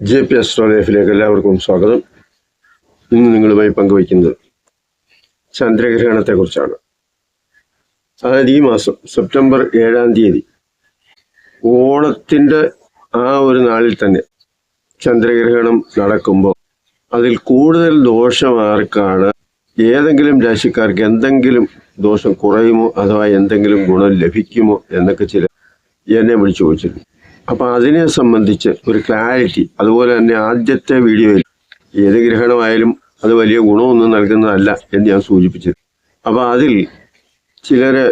J P അസ്ട്രോലൈഫിലേക്ക് എല്ലാവർക്കും സ്വാഗതം. ഇന്ന് നിങ്ങളുമായി പങ്കുവയ്ക്കുന്നത് ചന്ദ്രഗ്രഹണത്തെക്കുറിച്ചാണ്. അതായത് ഈ മാസം സെപ്റ്റംബർ ഏഴാം തീയതി ഓണത്തിന്റെ ആ ഒരു നാളിൽ തന്നെ ചന്ദ്രഗ്രഹണം നടക്കുമ്പോൾ അതിൽ കൂടുതൽ ദോഷം ആർക്കാണ്? ഏതെങ്കിലും രാശിക്കാർക്ക് എന്തെങ്കിലും ദോഷം കുറയുമോ? അഥവാ എന്തെങ്കിലും ഗുണം ലഭിക്കുമോ? എന്നൊക്കെ ചില എന്നെ വിളിച്ചു ചോദിച്ചിരുന്നു അപ്പൊ അതിനെ സംബന്ധിച്ച് ഒരു ക്ലാരിറ്റി അതുപോലെ തന്നെ ആദ്യത്തെ വീഡിയോയിൽ ഏത് ഗ്രഹണമായാലും അത് വലിയ ഗുണമൊന്നും നൽകുന്നതല്ല എന്ന് ഞാൻ സൂചിപ്പിച്ചത്. അപ്പൊ അതിൽ ചിലര്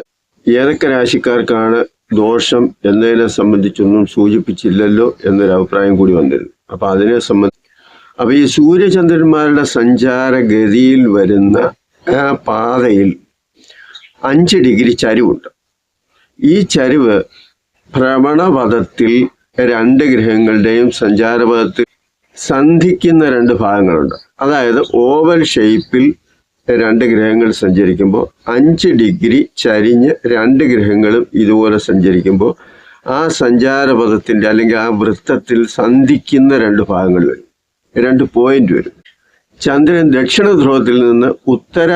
ഏതൊക്കെ രാശിക്കാർക്കാണ് ദോഷം എന്നതിനെ സംബന്ധിച്ചൊന്നും സൂചിപ്പിച്ചില്ലല്ലോ എന്നൊരു അഭിപ്രായം കൂടി വന്നിരുന്നു. അപ്പൊ അതിനെ സംബന്ധിച്ച് അപ്പൊ ഈ സൂര്യചന്ദ്രന്മാരുടെ സഞ്ചാരഗതിയിൽ വരുന്ന ആ പാതയിൽ അഞ്ച് ഡിഗ്രി ചരിവുണ്ട്. ഈ ചരിവ് ഭ്രമണപഥത്തിൽ രണ്ട് ഗ്രഹങ്ങളുടെയും സഞ്ചാരപഥത്തിൽ സന്ധിക്കുന്ന രണ്ട് ഭാഗങ്ങളുണ്ട്. അതായത് ഓവൽ ഷേപ്പിൽ രണ്ട് ഗ്രഹങ്ങൾ സഞ്ചരിക്കുമ്പോൾ അഞ്ച് ഡിഗ്രി ചരിഞ്ഞ് രണ്ട് ഗ്രഹങ്ങളും ഇതുപോലെ സഞ്ചരിക്കുമ്പോൾ ആ സഞ്ചാരപഥത്തിന്റെ അല്ലെങ്കിൽ ആ വൃത്തത്തിൽ സന്ധിക്കുന്ന രണ്ട് ഭാഗങ്ങൾ വരും. രണ്ട് പോയിന്റ് വരും. ചന്ദ്രൻ ദക്ഷിണ ധ്രുവത്തിൽ നിന്ന് ഉത്തര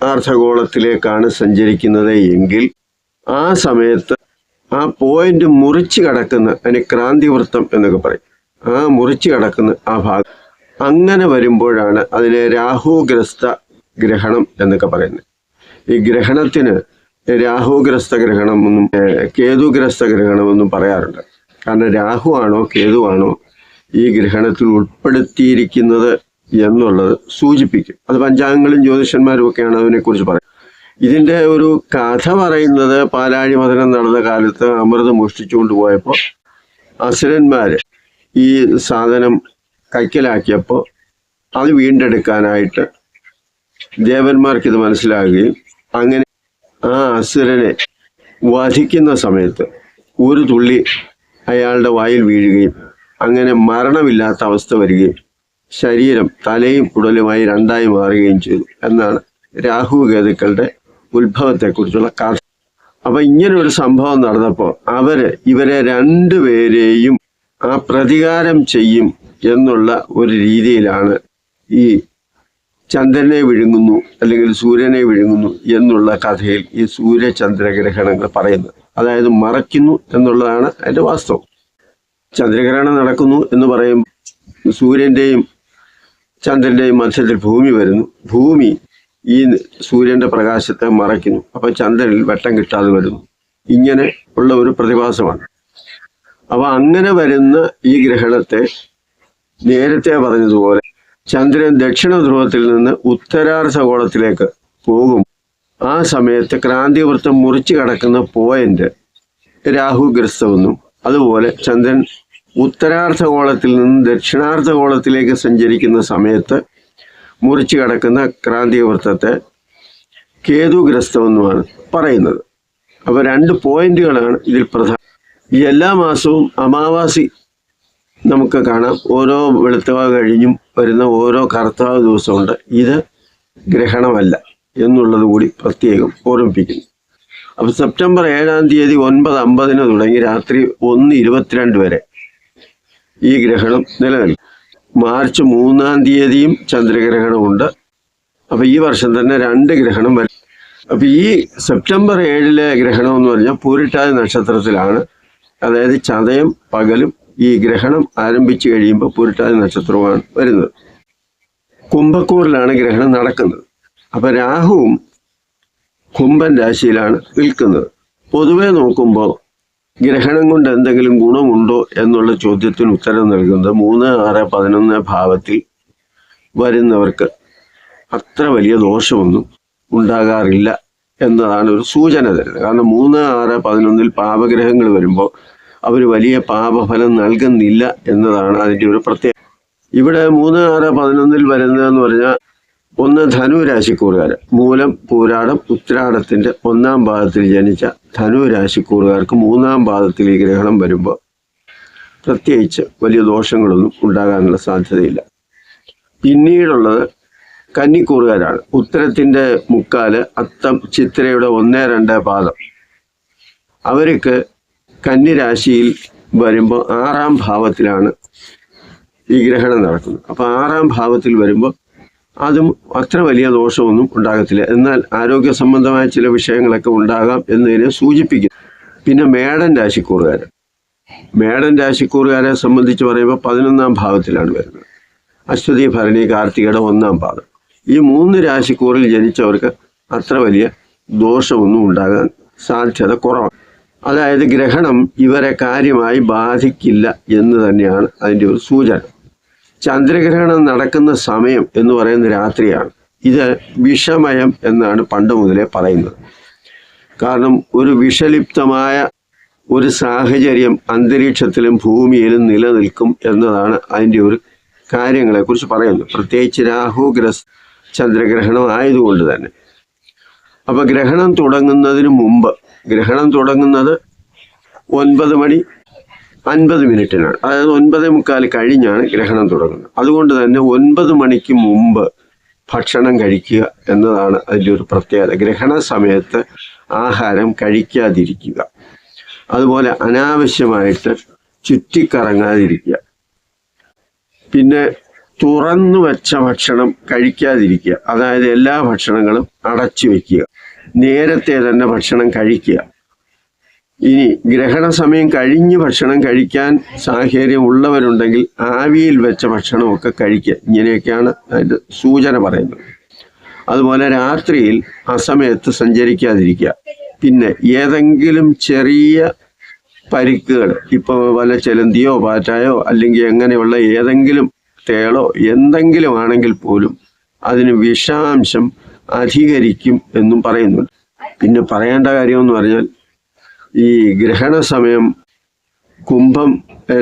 അർദ്ധഗോളത്തിലേക്കാണ് സഞ്ചരിക്കുന്നത് എങ്കിൽ ആ സമയത്ത് ആ പോയിന്റ് മുറിച്ച് കടക്കുന്ന അതിന് ക്രാന്തിവൃത്തം എന്നൊക്കെ പറയും. ആ മുറിച്ച് കടക്കുന്ന ആ ഭാഗം. അങ്ങനെ വരുമ്പോഴാണ് അതിനെ രാഹുഗ്രസ്ത ഗ്രഹണം എന്നൊക്കെ പറയുന്നത്. ഈ ഗ്രഹണത്തിന് രാഹുഗ്രസ്ത ഗ്രഹണം എന്നും കേതുഗ്രസ്ത ഗ്രഹണം എന്നും പറയാറുണ്ട്. കാരണം രാഹു ആണോ കേതുവാണോ ഈ ഗ്രഹണത്തിൽ ഉൾപ്പെടുത്തിയിരിക്കുന്നത് എന്നുള്ളത് സൂചിപ്പിക്കും. അത് പഞ്ചാംഗങ്ങളും ജ്യോതിഷന്മാരും ഒക്കെയാണ് അതിനെക്കുറിച്ച് പറയുന്നത്. ഇതിന്റെ ഒരു കഥ പറയുന്നത് പാലാഴി മതനം നടന്ന കാലത്ത് അമൃതം മോഷ്ടിച്ചുകൊണ്ട് പോയപ്പോൾ അസുരന്മാര് ഈ സാധനം കൈക്കലാക്കിയപ്പോൾ അത് വീണ്ടെടുക്കാനായിട്ട് ദേവന്മാർക്ക് ഇത് മനസ്സിലാകുകയും അങ്ങനെ ആ അസുരനെ വധിക്കുന്ന സമയത്ത് ഒരു തുള്ളി അയാളുടെ വായിൽ വീഴുകയും അങ്ങനെ മരണമില്ലാത്ത അവസ്ഥ വരികയും ശരീരം തലയും ഉടലുമായി രണ്ടായി മാറുകയും ചെയ്തു എന്നാണ് രാഹു കേതുക്കളുടെ ഉത്ഭവത്തെക്കുറിച്ചുള്ള കഥ അപ്പൊ ഇങ്ങനെ ഒരു സംഭവം നടന്നപ്പോൾ അവർ ഇവരെ രണ്ടുപേരെയും ആ പ്രതികാരം ചെയ്യും എന്നുള്ള ഒരു രീതിയിലാണ് ഈ ചന്ദ്രനെ വിഴുങ്ങുന്നു അല്ലെങ്കിൽ സൂര്യനെ വിഴുങ്ങുന്നു എന്നുള്ള കഥയിൽ ഈ സൂര്യചന്ദ്രഗ്രഹണങ്ങൾ പറയുന്നത്. അതായത് മറയ്ക്കുന്നു എന്നുള്ളതാണ് അതിന്റെ വാസ്തവം. ചന്ദ്രഗ്രഹണം നടക്കുന്നു എന്ന് പറയും സൂര്യന്റെയും ചന്ദ്രന്റെയും മധ്യത്തിൽ ഭൂമി വരുന്നു. ഭൂമി ഈ സൂര്യന്റെ പ്രകാശത്തെ മറയ്ക്കുന്നു. അപ്പൊ ചന്ദ്രനിൽ വെട്ടം കിട്ടാതെ വരുന്നു. ഇങ്ങനെ ഉള്ള ഒരു പ്രതിഭാസമാണ്. അപ്പൊ അങ്ങനെ വരുന്ന ഈ ഗ്രഹണത്തെ നേരത്തെ പറഞ്ഞതുപോലെ ചന്ദ്രൻ ദക്ഷിണ ധ്രുവത്തിൽ നിന്ന് ഉത്തരാർദ്ധഗോളത്തിലേക്ക് പോകും. ആ സമയത്ത് ക്രാന്തിവൃത്തം മുറിച്ചു കടക്കുന്ന പോയിന്റ് രാഹുഗ്രസ്തമെന്നും അതുപോലെ ചന്ദ്രൻ ഉത്തരാർദ്ധഗോളത്തിൽ നിന്ന് ദക്ഷിണാർദ്ധഗോളത്തിലേക്ക് സഞ്ചരിക്കുന്ന സമയത്ത് മുറിച്ചു കടക്കുന്ന ക്രാന്തിവൃത്തത്തെ കേതുഗ്രസ്തമെന്നുമാണ് പറയുന്നത്. അപ്പോൾ രണ്ട് പോയിന്റുകളാണ് ഇതിൽ പ്രധാന. എല്ലാ മാസവും അമാവാസി നമുക്ക് കാണാം. ഓരോ വെളുത്തവ കഴിഞ്ഞും വരുന്ന ഓരോ കർത്താവ് ദിവസമുണ്ട്. ഇത് ഗ്രഹണമല്ല എന്നുള്ളത് കൂടി പ്രത്യേകം ഓർമ്മിപ്പിക്കുന്നു. അപ്പൊ സെപ്റ്റംബർ ഏഴാം തീയതി ഒൻപത് അമ്പതിന് തുടങ്ങി രാത്രി ഒന്ന് ഇരുപത്തിരണ്ട് വരെ ഈ ഗ്രഹണം നിലനിൽക്കും. മാർച്ച് മൂന്നാം തീയതിയും ചന്ദ്രഗ്രഹണമുണ്ട്. അപ്പൊ ഈ വർഷം തന്നെ രണ്ട് ഗ്രഹണം വരും. അപ്പൊ ഈ സെപ്റ്റംബർ ഏഴിലെ ഗ്രഹണം എന്ന് പറഞ്ഞാൽ പൂരിട്ടാതി നക്ഷത്രത്തിലാണ്. അതായത് ചതയം പകലും ഈ ഗ്രഹണം ആരംഭിച്ചു കഴിയുമ്പോൾ പൂരിട്ടാതി നക്ഷത്രവുമാണ് വരുന്നത്. കുംഭക്കൂറിലാണ് ഗ്രഹണം നടക്കുന്നത്. അപ്പൊ രാഹുവും കുംഭൻ രാശിയിലാണ് നിൽക്കുന്നത്. പൊതുവെ നോക്കുമ്പോൾ ഗ്രഹണം കൊണ്ട് എന്തെങ്കിലും ഗുണമുണ്ടോ എന്നുള്ള ചോദ്യത്തിന് ഉത്തരം നൽകുന്നത് മൂന്ന് ആറ് പതിനൊന്ന് ഭാവത്തിൽ വരുന്നവർക്ക് അത്ര വലിയ ദോഷമൊന്നും ഉണ്ടാകാറില്ല എന്നതാണ് ഒരു സൂചന തരുന്നത്. കാരണം മൂന്ന് ആറ് പതിനൊന്നിൽ പാപഗ്രഹങ്ങൾ വരുമ്പോൾ അവർ വലിയ പാപഫലം നൽകുന്നില്ല എന്നതാണ് അതിന്റെ ഒരു പ്രത്യേകത. ഇവിടെ മൂന്ന് ആറ് പതിനൊന്നിൽ വരുന്നതെന്ന് പറഞ്ഞാൽ ഒന്ന് ധനു രാശിക്കൂറുകാർ മൂലം പൂരാടം ഉത്രാടത്തിന്റെ ഒന്നാം പാദത്തിൽ ജനിച്ച ധനു രാശിക്കൂറുകാർക്ക് മൂന്നാം പാദത്തിൽ ഈ ഗ്രഹണം വരുമ്പോൾ പ്രത്യേകിച്ച് വലിയ ദോഷങ്ങളൊന്നും ഉണ്ടാകാനുള്ള സാധ്യതയില്ല. പിന്നീടുള്ളത് കന്നിക്കൂറുകാരാണ്. ഉത്തരത്തിന്റെ മുക്കാൽ അത്തം ചിത്രയുടെ ഒന്ന് രണ്ട് പാദം. അവർക്ക് കന്നിരാശിയിൽ വരുമ്പോൾ ആറാം ഭാവത്തിലാണ് ഈ ഗ്രഹണം നടക്കുന്നത്. അപ്പോൾ ആറാം ഭാവത്തിൽ വരുമ്പോൾ അതും അത്ര വലിയ ദോഷമൊന്നും ഉണ്ടാകത്തില്ല. എന്നാൽ ആരോഗ്യ സംബന്ധമായ ചില വിഷയങ്ങളൊക്കെ ഉണ്ടാകാം എന്നതിനെ സൂചിപ്പിക്കുന്നു പിന്നെ മേടൻ രാശിക്കൂറുകാർ മേടൻ രാശിക്കൂറുകാരെ സംബന്ധിച്ച് പറയുമ്പോൾ പതിനൊന്നാം ഭാവത്തിലാണ് വരുന്നത്. അശ്വതി ഭരണി കാർത്തികയുടെ ഒന്നാം പാദം ഈ മൂന്ന് രാശിക്കൂറിൽ ജനിച്ചവർക്ക് അത്ര വലിയ ദോഷമൊന്നും ഉണ്ടാകാൻ സാധ്യത കുറവാണ്. അതായത് ഗ്രഹണം ഇവരെ കാര്യമായി ബാധിക്കില്ല എന്ന് തന്നെയാണ് അതിന്റെ ഒരു സൂചന. ചന്ദ്രഗ്രഹണം നടക്കുന്ന സമയം എന്ന് പറയുന്ന രാത്രിയാണ്. ഇത് വിഷമയം എന്നാണ് പണ്ട് മുതലേ പറയുന്നത്. കാരണം ഒരു വിഷലിപ്തമായ ഒരു സാഹചര്യം അന്തരീക്ഷത്തിലും ഭൂമിയിലും നിലനിൽക്കും എന്നതാണ് അതിന്റെ ഒരു കാര്യങ്ങളെക്കുറിച്ച് പറയുന്നത്. പ്രത്യേകിച്ച് രാഹുഗ്രസ് ചന്ദ്രഗ്രഹണം ആയതുകൊണ്ട് തന്നെ. അപ്പോൾ ഗ്രഹണം തുടങ്ങുന്നതിന് മുമ്പ് ഗ്രഹണം തുടങ്ങുന്നത് ഒൻപത് മണി അൻപത് മിനിറ്റിനാണ്. അതായത് ഒൻപതേ മുക്കാൽ കഴിഞ്ഞാണ് ഗ്രഹണം തുടങ്ങുന്നത്. അതുകൊണ്ട് തന്നെ ഒൻപത് മണിക്ക് മുമ്പ് ഭക്ഷണം കഴിക്കുക എന്നതാണ് അതിലൊരു പ്രത്യേകത. ഗ്രഹണ സമയത്ത് ആഹാരം കഴിക്കാതിരിക്കുക. അതുപോലെ അനാവശ്യമായിട്ട് ചുറ്റിക്കറങ്ങാതിരിക്കുക. പിന്നെ തുറന്നു വെച്ച ഭക്ഷണം കഴിക്കാതിരിക്കുക. അതായത് എല്ലാ ഭക്ഷണങ്ങളും അടച്ചു വയ്ക്കുക നേരത്തെ തന്നെ ഭക്ഷണം കഴിക്കുക. ഇനി ഗ്രഹണ സമയം കഴിഞ്ഞ് ഭക്ഷണം കഴിക്കാൻ സാഹചര്യം ഉള്ളവരുണ്ടെങ്കിൽ ആവിയിൽ വെച്ച ഭക്ഷണമൊക്കെ കഴിക്കുക. ഇങ്ങനെയൊക്കെയാണ് അതിന്റെ സൂചന പറയുന്നത്. അതുപോലെ രാത്രിയിൽ അസമയത്ത് സഞ്ചരിക്കാതിരിക്കുക. പിന്നെ ഏതെങ്കിലും ചെറിയ പരിക്കുകൾ ഇപ്പോൾ വല്ല ചെലന്തിയോ പാറ്റായോ അല്ലെങ്കിൽ എങ്ങനെയുള്ള ഏതെങ്കിലും തേളോ എന്തെങ്കിലും ആണെങ്കിൽ പോലും അതിന് വിഷാംശം അധികരിക്കും എന്നും പറയുന്നുണ്ട്. പിന്നെ പറയേണ്ട കാര്യമെന്ന് പറഞ്ഞാൽ ഈ ഗ്രഹണ സമയം കുംഭം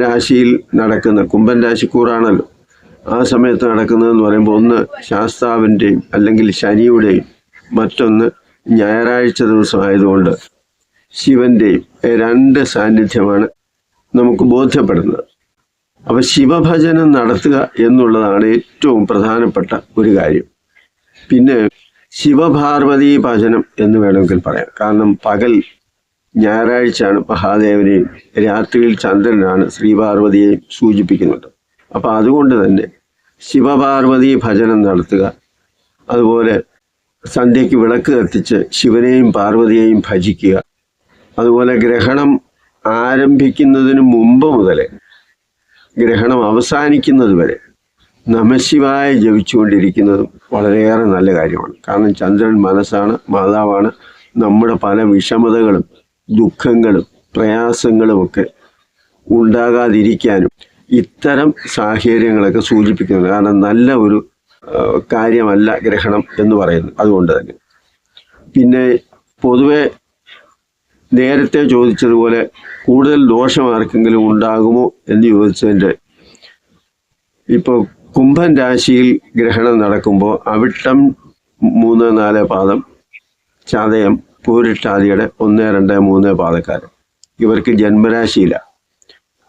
രാശിയിൽ നടക്കുന്ന കുംഭൻ രാശിക്കൂറാണല്ലോ. ആ സമയത്ത് നടക്കുന്നതെന്ന് പറയുമ്പോൾ ഒന്ന് ശാസ്താവിന്റെയും അല്ലെങ്കിൽ ശനിയുടെയും മറ്റൊന്ന് ഞായറാഴ്ച ദിവസമായതുകൊണ്ട് ശിവന്റെയും രണ്ട് സാന്നിധ്യമാണ് നമുക്ക് ബോധ്യപ്പെടുന്നത്. അപ്പൊ ശിവഭജനം നടത്തുക എന്നുള്ളതാണ് ഏറ്റവും പ്രധാനപ്പെട്ട ഒരു കാര്യം. പിന്നെ ശിവപാർവതി ഭജനം എന്ന് വേണമെങ്കിൽ പറയാം. കാരണം പകൽ ഞായറാഴ്ചയാണ് മഹാദേവനെയും രാത്രിയിൽ ചന്ദ്രനാണ് ശ്രീപാർവതിയെയും സൂചിപ്പിക്കുന്നത്. അപ്പൊ അതുകൊണ്ട് തന്നെ ശിവപാർവതി ഭജനം നടത്തുക അതുപോലെ സന്ധ്യയ്ക്ക് വിളക്ക് കത്തിച്ച് ശിവനെയും പാർവതിയെയും ഭജിക്കുക അതുപോലെ ഗ്രഹണം ആരംഭിക്കുന്നതിന് മുമ്പ് മുതലേ ഗ്രഹണം അവസാനിക്കുന്നത് വരെ നമശിവായ ജപിച്ചുകൊണ്ടിരിക്കുന്നതും വളരെയേറെ നല്ല കാര്യമാണ്. കാരണം ചന്ദ്രൻ മനസ്സാണ് മാതാവാണ് നമ്മുടെ പല വിഷമതകളും ദുഃഖങ്ങളും പ്രയാസങ്ങളുമൊക്കെ ഉണ്ടാകാതിരിക്കാനും ഇത്തരം സാഹചര്യങ്ങളൊക്കെ സൂചിപ്പിക്കുന്നത് കാരണം നല്ല ഒരു കാര്യമല്ല ഗ്രഹണം എന്ന് പറയുന്നത് അതുകൊണ്ട് തന്നെ. പിന്നെ പൊതുവെ നേരത്തെ ചോദിച്ചതുപോലെ കൂടുതൽ ദോഷം ആർക്കെങ്കിലും ഉണ്ടാകുമോ എന്ന് ചോദിച്ചതിന്റെ ഇപ്പോൾ കുംഭൻ രാശിയിൽ ഗ്രഹണം നടക്കുമ്പോൾ അവിട്ടം മൂന്ന് നാല് പാദം ചതയം പൂരിട്ടാതിയുടെ ഒന്ന് രണ്ട് മൂന്ന് പാതക്കാർ ഇവർക്ക് ജന്മരാശിയില്ല.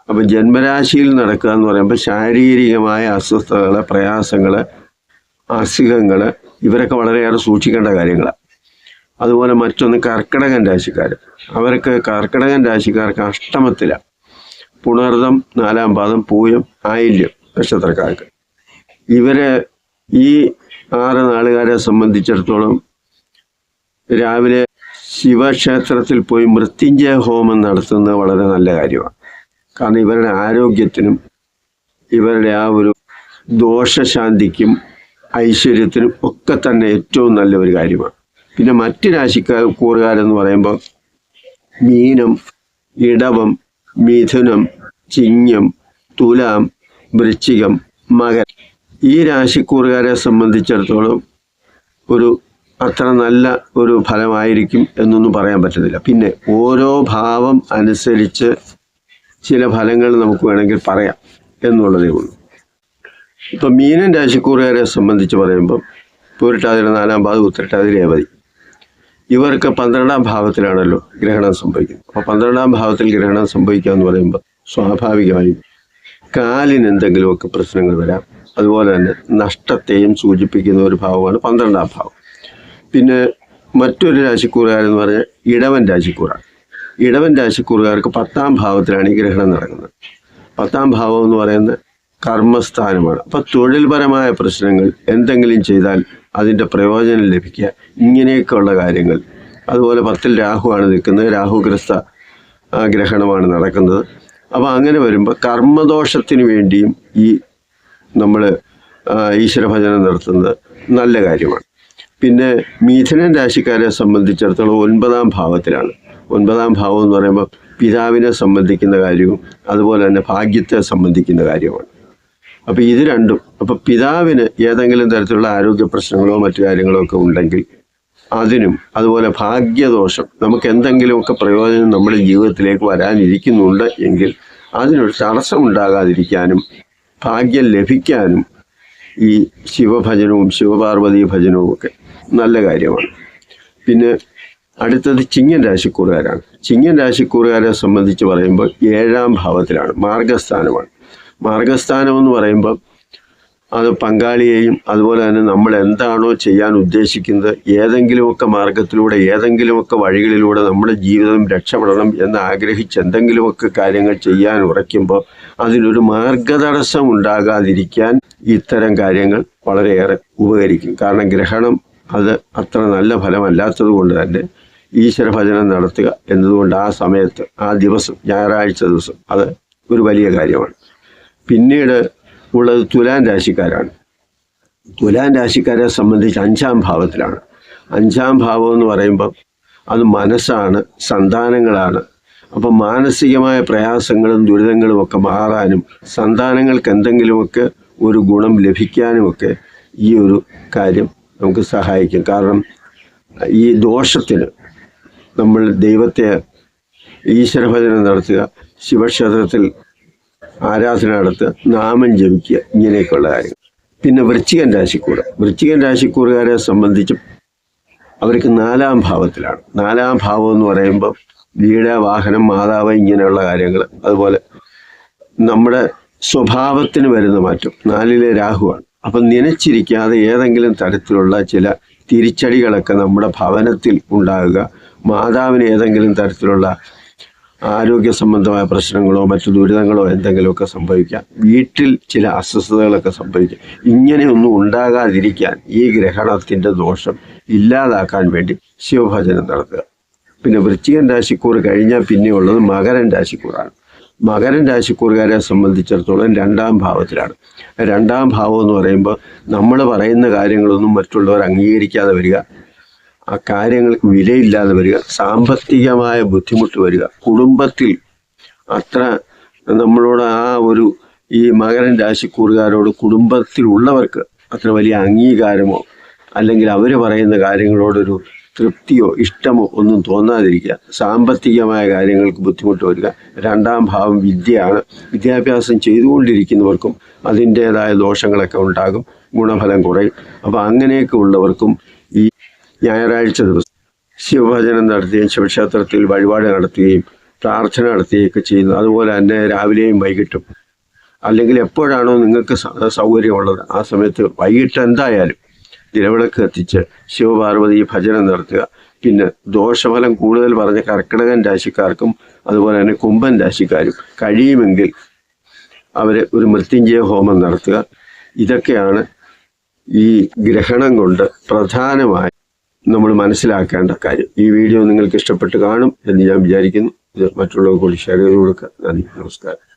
അപ്പം ജന്മരാശിയിൽ നടക്കുക എന്ന് പറയുമ്പോൾ ശാരീരികമായ അസ്വസ്ഥതകൾ പ്രയാസങ്ങൾ അസുഖങ്ങൾ ഇവരൊക്കെ വളരെയേറെ സൂക്ഷിക്കേണ്ട കാര്യങ്ങളാണ് അതുപോലെ മറ്റൊന്ന് കർക്കിടകൻ രാശിക്കാർ അവർക്ക് കർക്കിടകൻ രാശിക്കാർക്ക് അഷ്ടമത്തിലാണ് പുണർതം നാലാം പാദം പൂയം ആയില്യം നക്ഷത്രക്കാർക്ക്. ഇവരെ ഈ ആറ് നാളുകാരെ സംബന്ധിച്ചിടത്തോളം രാവിലെ ശിവക്ഷേത്രത്തിൽ പോയി മൃത്യുഞ്ജയ ഹോമം നടത്തുന്നത് വളരെ നല്ല കാര്യമാണ്. കാരണം ഇവരുടെ ആരോഗ്യത്തിനും ഇവരുടെ ആ ഒരു ദോഷശാന്തിക്കും ഐശ്വര്യത്തിനും ഒക്കെ തന്നെ ഏറ്റവും നല്ല ഒരു കാര്യമാണ്. പിന്നെ മറ്റ് രാശിക്കാർ കൂറുകാരെന്ന് പറയുമ്പോൾ മീനം ഇടവം മിഥുനം ചിങ്ങം തുലാം വൃശ്ചികം മകൻ ഈ രാശിക്കൂറുകാരെ സംബന്ധിച്ചിടത്തോളം ഒരു അത്ര നല്ല ഒരു ഫലമായിരിക്കും എന്നൊന്നും പറയാൻ പറ്റുന്നില്ല പിന്നെ ഓരോ ഭാവം അനുസരിച്ച് ചില ഫലങ്ങൾ നമുക്ക് വേണമെങ്കിൽ പറയാം എന്നുള്ളതേ ഉള്ളൂ. ഇപ്പം മീനൻ രാശിക്കൂറുകാരെ സംബന്ധിച്ച് പറയുമ്പം പൂരിട്ടാതിര നാലാം ഭാഗം ഉത്തരട്ടാതി രേവതി ഇവർക്ക് പന്ത്രണ്ടാം ഭാവത്തിലാണല്ലോ ഗ്രഹണം സംഭവിക്കുന്നത്. അപ്പോൾ പന്ത്രണ്ടാം ഭാവത്തിൽ ഗ്രഹണം സംഭവിക്കുക എന്ന് പറയുമ്പോൾ സ്വാഭാവികമായും കാലിന് എന്തെങ്കിലുമൊക്കെ പ്രശ്നങ്ങൾ വരാം. അതുപോലെ തന്നെ നഷ്ടത്തെയും സൂചിപ്പിക്കുന്ന ഒരു ഭാവമാണ് പന്ത്രണ്ടാം ഭാവം. പിന്നെ മറ്റൊരു രാശിക്കൂറുകാരെന്ന് പറഞ്ഞാൽ ഇടവൻ രാശിക്കൂറാണ്. ഇടവൻ രാശിക്കൂറുകാർക്ക് പത്താം ഭാവത്തിലാണ് ഈ ഗ്രഹണം നടക്കുന്നത്. പത്താം ഭാവം എന്ന് പറയുന്നത് കർമ്മസ്ഥാനമാണ്. അപ്പൊ തൊഴിൽപരമായ പ്രശ്നങ്ങൾ എന്തെങ്കിലും ചെയ്താൽ അതിന്റെ പ്രയോജനം ലഭിക്കുക. ഇങ്ങനെയൊക്കെയുള്ള കാര്യങ്ങൾ. അതുപോലെ പത്തിൽ രാഹുവാണ് നിൽക്കുന്നത്. രാഹുഗ്രസ്ത ഗ്രഹണമാണ് നടക്കുന്നത്. അപ്പോൾ അങ്ങനെ വരുമ്പോൾ കർമ്മദോഷത്തിന് വേണ്ടിയും ഈ നമ്മൾ ഈശ്വരഭജനം നടത്തുന്നത് നല്ല കാര്യമാണ്. പിന്നെ മിഥുനൻ രാശിക്കാരെ സംബന്ധിച്ചിടത്തോളം ഒൻപതാം ഭാവത്തിലാണ്. ഒൻപതാം ഭാവം എന്ന് പറയുമ്പോൾ പിതാവിനെ സംബന്ധിക്കുന്ന കാര്യവും അതുപോലെ തന്നെ ഭാഗ്യത്തെ സംബന്ധിക്കുന്ന കാര്യമാണ് അപ്പോൾ ഇത് രണ്ടും. അപ്പോൾ പിതാവിന് ഏതെങ്കിലും തരത്തിലുള്ള ആരോഗ്യ പ്രശ്നങ്ങളോ മറ്റു കാര്യങ്ങളോ ഒക്കെ ഉണ്ടെങ്കിൽ അതിനും അതുപോലെ ഭാഗ്യദോഷം നമുക്ക് എന്തെങ്കിലുമൊക്കെ പ്രയോജനം നമ്മുടെ ജീവിതത്തിലേക്ക് വരാനിരിക്കുന്നുണ്ട് എങ്കിൽ അതിനൊരു തടസ്സം ഉണ്ടാകാതിരിക്കാനും ഭാഗ്യം ലഭിക്കാനും ഈ ശിവഭജനവും ശിവപാർവതി ഭജനവും ഒക്കെ നല്ല കാര്യമാണ്. പിന്നെ അടുത്തത് ചിങ്ങൻ രാശിക്കൂറുകാരാണ്. ചിങ്ങൻ രാശിക്കൂറുകാരെ സംബന്ധിച്ച് പറയുമ്പോൾ ഏഴാം ഭാവത്തിലാണ് മാർഗസ്ഥാനമാണ്. മാർഗസ്ഥാനം എന്ന് പറയുമ്പോൾ അത് പങ്കാളിയെയും അതുപോലെ തന്നെ നമ്മൾ എന്താണോ ചെയ്യാൻ ഉദ്ദേശിക്കുന്നത് ഏതെങ്കിലുമൊക്കെ മാർഗത്തിലൂടെ ഏതെങ്കിലുമൊക്കെ വഴികളിലൂടെ നമ്മുടെ ജീവിതം രക്ഷപ്പെടണം എന്ന് ആഗ്രഹിച്ച് എന്തെങ്കിലുമൊക്കെ കാര്യങ്ങൾ ചെയ്യാൻ ഉറയ്ക്കുമ്പോൾ അതിനൊരു മാർഗതടസ്സം ഉണ്ടാകാതിരിക്കാൻ ഇത്തരം കാര്യങ്ങൾ വളരെയേറെ ഉപകരിക്കും. കാരണം ഗ്രഹണം അത് അത്ര നല്ല ഫലമല്ലാത്തത് കൊണ്ട് തന്നെ ഈശ്വര ഭജനം നടത്തുക എന്നതുകൊണ്ട് ആ സമയത്ത് ആ ദിവസം ഞായറാഴ്ച ദിവസം അത് ഒരു വലിയ കാര്യമാണ്. പിന്നീട് ഉള്ളത് തുലാൻ രാശിക്കാരാണ്. തുലാൻ രാശിക്കാരെ സംബന്ധിച്ച് അഞ്ചാം ഭാവത്തിലാണ്. അഞ്ചാം ഭാവം എന്ന് പറയുമ്പം അത് മനസ്സാണ് സന്താനങ്ങളാണ്. അപ്പം മാനസികമായ പ്രയാസങ്ങളും ദുരിതങ്ങളും ഒക്കെ മാറാനും സന്താനങ്ങൾക്ക് എന്തെങ്കിലുമൊക്കെ ഒരു ഗുണം ലഭിക്കാനുമൊക്കെ ഈ ഒരു കാര്യം നമുക്ക് സഹായിക്കും. കാരണം ഈ ദോഷത്തിന് നമ്മൾ ദൈവത്തെ ഈശ്വരഭജനം നടത്തുക ശിവക്ഷേത്രത്തിൽ ആരാധന നടത്തുക നാമം ജപിക്കുക ഇങ്ങനെയൊക്കെയുള്ള കാര്യങ്ങൾ. പിന്നെ വൃശ്ചികൻ രാശിക്കൂർ വൃശ്ചികൻ രാശിക്കൂറുകാരെ സംബന്ധിച്ച് അവർക്ക് നാലാം ഭാവത്തിലാണ്. നാലാം ഭാവം എന്ന് പറയുമ്പോൾ വീട് വാഹനം മാതാവ് ഇങ്ങനെയുള്ള കാര്യങ്ങൾ. അതുപോലെ നമ്മുടെ സ്വഭാവത്തിന് വരുന്ന മാറ്റം. നാലിലെ രാഹുവാണ്. അപ്പം നനച്ചിരിക്കാതെ ഏതെങ്കിലും തരത്തിലുള്ള ചില തിരിച്ചടികളൊക്കെ നമ്മുടെ ഭവനത്തിൽ ഉണ്ടാകുക മാതാവിന് ഏതെങ്കിലും തരത്തിലുള്ള ആരോഗ്യ സംബന്ധമായ പ്രശ്നങ്ങളോ മറ്റു ദുരിതങ്ങളോ എന്തെങ്കിലുമൊക്കെ സംഭവിക്കാം. വീട്ടിൽ ചില അസ്വസ്ഥതകളൊക്കെ സംഭവിക്കാം. ഇങ്ങനെയൊന്നും ഉണ്ടാകാതിരിക്കാൻ ഈ ഗ്രഹണത്തിന്റെ ദോഷം ഇല്ലാതാക്കാൻ വേണ്ടി ശിവഭജനം നടത്തുക. പിന്നെ വൃശ്ചികൻ രാശിക്കൂർ കഴിഞ്ഞാൽ പിന്നെയുള്ളത് മകരൻ രാശിക്കൂറാണ്. മകരൻ രാശിക്കൂറുകാരെ സംബന്ധിച്ചിടത്തോളം രണ്ടാം ഭാവത്തിലാണ്. രണ്ടാം ഭാവം എന്ന് പറയുമ്പോൾ നമ്മൾ പറയുന്ന കാര്യങ്ങളൊന്നും മറ്റുള്ളവർ അംഗീകരിക്കാതെ വരിക ആ കാര്യങ്ങൾക്ക് വിലയില്ലാതെ വരിക സാമ്പത്തികമായ ബുദ്ധിമുട്ട് വരിക കുടുംബത്തിൽ അത്ര നമ്മളോട് ആ ഒരു ഈ മകരൻ രാശിക്കൂറുകാരോട് കുടുംബത്തിലുള്ളവർക്ക് അത്ര വലിയ അംഗീകാരമോ അല്ലെങ്കിൽ അവർ പറയുന്ന കാര്യങ്ങളോടൊരു തൃപ്തിയോ ഇഷ്ടമോ ഒന്നും തോന്നാതിരിക്കുക. സാമ്പത്തികമായ കാര്യങ്ങൾക്ക് ബുദ്ധിമുട്ട് വരിക. രണ്ടാം ഭാവം വിദ്യയാണ്. വിദ്യാഭ്യാസം ചെയ്തുകൊണ്ടിരിക്കുന്നവർക്കും അതിന്റേതായ ദോഷങ്ങളൊക്കെ ഉണ്ടാകും. ഗുണഫലം കുറയും. അപ്പോൾ അങ്ങനെയൊക്കെ ഉള്ളവർക്കും ഈ ഞായറാഴ്ച ദിവസം ശിവഭജനം നടത്തുകയും ശിവക്ഷേത്രത്തിൽ വഴിപാട് നടത്തുകയും പ്രാർത്ഥന നടത്തുകയൊക്കെ ചെയ്യുന്നു. അതുപോലെ തന്നെ രാവിലെയും വൈകിട്ടും. അല്ലെങ്കിൽ എപ്പോഴാണോ നിങ്ങൾക്ക് സൗകര്യമുള്ളത്. ആ സമയത്ത് വൈകിട്ട് എന്തായാലും നിലവിളക്ക് കത്തിച്ച് ശിവപാർവതി ഭജനം നടത്തുക പിന്നെ ദോഷഫലം കൂടുതൽ പറഞ്ഞ കർക്കിടകൻ രാശിക്കാർക്കും അതുപോലെ തന്നെ കുംഭൻ രാശിക്കാരും കഴിയുമെങ്കിൽ അവർ ഒരു മൃത്യുഞ്ജയ ഹോമം നടത്തുക. ഇതൊക്കെയാണ് ഈ ഗ്രഹണം കൊണ്ട് പ്രധാനമായി നമ്മൾ മനസ്സിലാക്കേണ്ട കാര്യം. ഈ വീഡിയോ നിങ്ങൾക്ക് ഇഷ്ടപ്പെട്ട് കാണും എന്ന് ഞാൻ വിചാരിക്കുന്നു. ഇത് മറ്റുള്ളവർ കൂടി ഷെയർ ചെയ്ത് കൊടുക്കുക. നന്ദി. നമസ്കാരം.